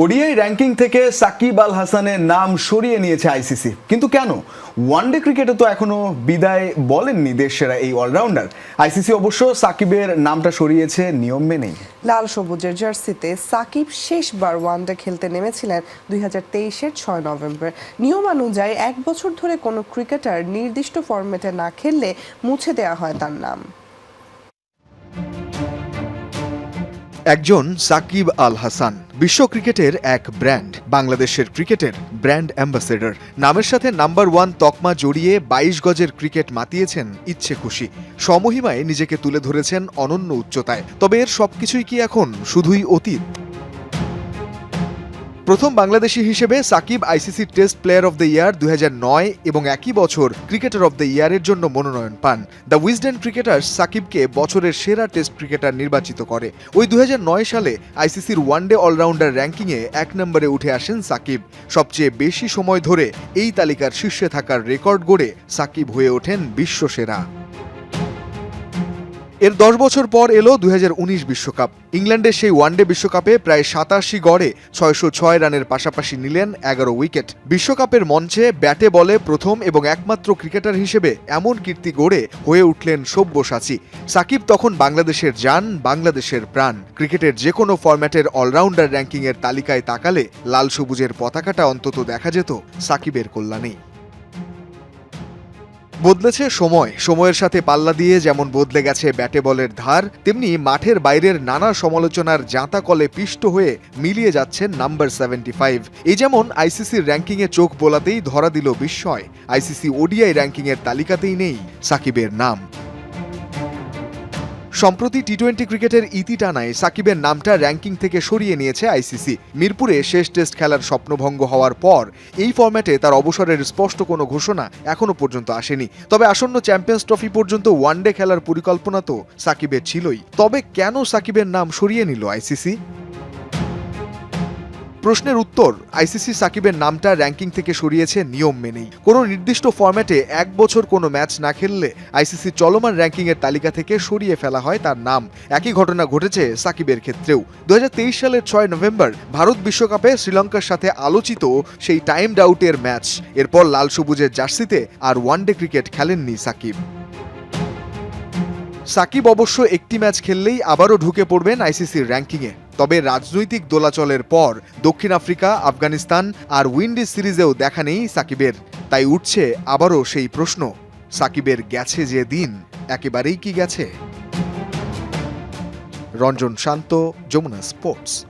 ODI ranking থেকে সাকিব আল হাসানের নাম সরিয়ে নিয়েছে আইসিসি। কিন্তু কেন? ওয়ানডে ক্রিকেটে তো এখনও বিদায় বলেননি দেশসেরা এই অলরাউন্ডার আইসিসি অবশ্য সাকিবের নামটা সরিয়েছে, নিয়ম মেনেই। লাল সবুজের জার্সিতে সাকিব শেষবার ওয়ানডে খেলতে নেমেছিলেন দুই হাজার তেইশের ছয় নভেম্বর। নিয়মানুযায়ী এক বছর ধরে কোনো ক্রিকেটার নির্দিষ্ট ফরম্যাটে না খেললে মুছে দেওয়া হয় তার নাম। একজন সাকিব আল হাসান, বিশ্ব ক্রিকেটের এক ব্র্যান্ড, বাংলাদেশের ক্রিকেটের ব্র্যান্ড অ্যাম্বাসেডর। নামের সাথে নাম্বার ওয়ান তকমা জড়িয়ে বাইশ গজের ক্রিকেট মাতিয়েছেন ইচ্ছে খুশি। সমহিমায় নিজেকে তুলে ধরেছেন অনন্য উচ্চতায়। তবে এর সবকিছুই কি এখন শুধুই অতীত? প্রথম বাংলাদেশি হিসেবে Shakib ICC test player of the year দু হাজার নয় এবং একই বছর ক্রিকেটার অব দ্য ইয়ারের জন্য মনোনয়ন পান। দ্য উইজডেন ক্রিকেটার সাকিবকে বছরের সেরা টেস্ট ক্রিকেটার নির্বাচিত করে। ওই দু হাজার নয় সালে আইসিসির ওয়ানডে অলরাউন্ডার র্যাঙ্কিংয়ে এক নম্বরে উঠে আসেন সাকিব। সবচেয়ে বেশি সময় ধরে এই তালিকার শীর্ষে থাকার রেকর্ড গড়ে সাকিব হয়ে ওঠেন বিশ্বসেরা। এর দশ বছর পর এলো দুই বিশ্বকাপ। ইংল্যান্ডের সেই ওয়ানডে বিশ্বকাপে প্রায় সাতাশি গড়ে ছয়শো ছয় রানের পাশাপাশি নিলেন এগারো উইকেট। বিশ্বকাপের মঞ্চে ব্যাটে বলে প্রথম এবং একমাত্র ক্রিকেটার হিসেবে এমন কীর্তি গড়ে হয়ে উঠলেন সব্যসাচী। সাকিব তখন বাংলাদেশের যান, বাংলাদেশের প্রাণ। ক্রিকেটের যে কোনো ফরম্যাটের অলরাউন্ডার র্যাঙ্কিংয়ের তালিকায় তাকালে লাল সবুজের পতাকাটা অন্তত দেখা যেত সাকিবের কল্যাণেই। বদলেছে সময়। সময়ের সাথে পাল্লা দিয়ে যেমন বদলে গেছে ব্যাটে বলের ধার, তেমনি মাঠের বাইরের নানা সমালোচনার জাঁতা কলে পিষ্ট হয়ে মিলিয়ে যাচ্ছেন নাম্বার সেভেন্টি ফাইভ। এই যেমন আইসিসির র্যাঙ্কিংয়ে চোখ বোলাতেই ধরা দিল বিস্ময়। আইসিসি ওডিআই র্যাঙ্কিংয়ের তালিকাতেই নেই সাকিবের নাম। সম্প্রতি টি টোয়েন্টি ক্রিকেটের ইতি টানায় সাকিবের নামটা র্যাঙ্কিং থেকে সরিয়ে নিয়েছে আইসিসি মিরপুরে শেষ টেস্ট খেলার স্বপ্নভঙ্গ হওয়ার পর এই ফর্ম্যাটে তার অবসরের স্পষ্ট কোনো ঘোষণা এখনও পর্যন্ত আসেনি। তবে আসন্ন চ্যাম্পিয়ন্স ট্রফি পর্যন্ত ওয়ানডে খেলার পরিকল্পনা তো সাকিবের ছিলই। তবে কেন সাকিবের নাম সরিয়ে নিল আইসিসি প্রশ্নের উত্তর আইসিসি সাকিবের নামটা র্যাঙ্কিং থেকে সরিয়েছে নিয়ম মেনেই। কোনো নির্দিষ্ট ফরম্যাটে এক বছর কোনো ম্যাচ না খেললে আইসিসি চলমান র্যাঙ্কিংয়ের তালিকা থেকে সরিয়ে ফেলা হয় তার নাম। একই ঘটনা ঘটেছে সাকিবের ক্ষেত্রেও। দু হাজার তেইশ সালের ছয় নভেম্বর ভারত বিশ্বকাপে শ্রীলঙ্কার সাথে আলোচিত সেই টাইম ডাউটের ম্যাচ। এরপর লাল সবুজের জার্সিতে আর ওয়ানডে ক্রিকেট খেলেননি সাকিব। সাকিব অবশ্য একটি ম্যাচ খেললেই আবারও ঢুকে পড়বেন আইসিসির র্যাঙ্কিংয়ে। তবে রাজনৈতিক দোলাচলের পর দক্ষিণ আফ্রিকা, আফগানিস্তান আর উইন্ডিজ সিরিজেও দেখা নেই সাকিবের। তাই উঠছে আবারও সেই প্রশ্ন, সাকিবের গেছে যে দিন, একেবারেই কি গেছে? রঞ্জন শান্ত, যমুনা স্পোর্টস।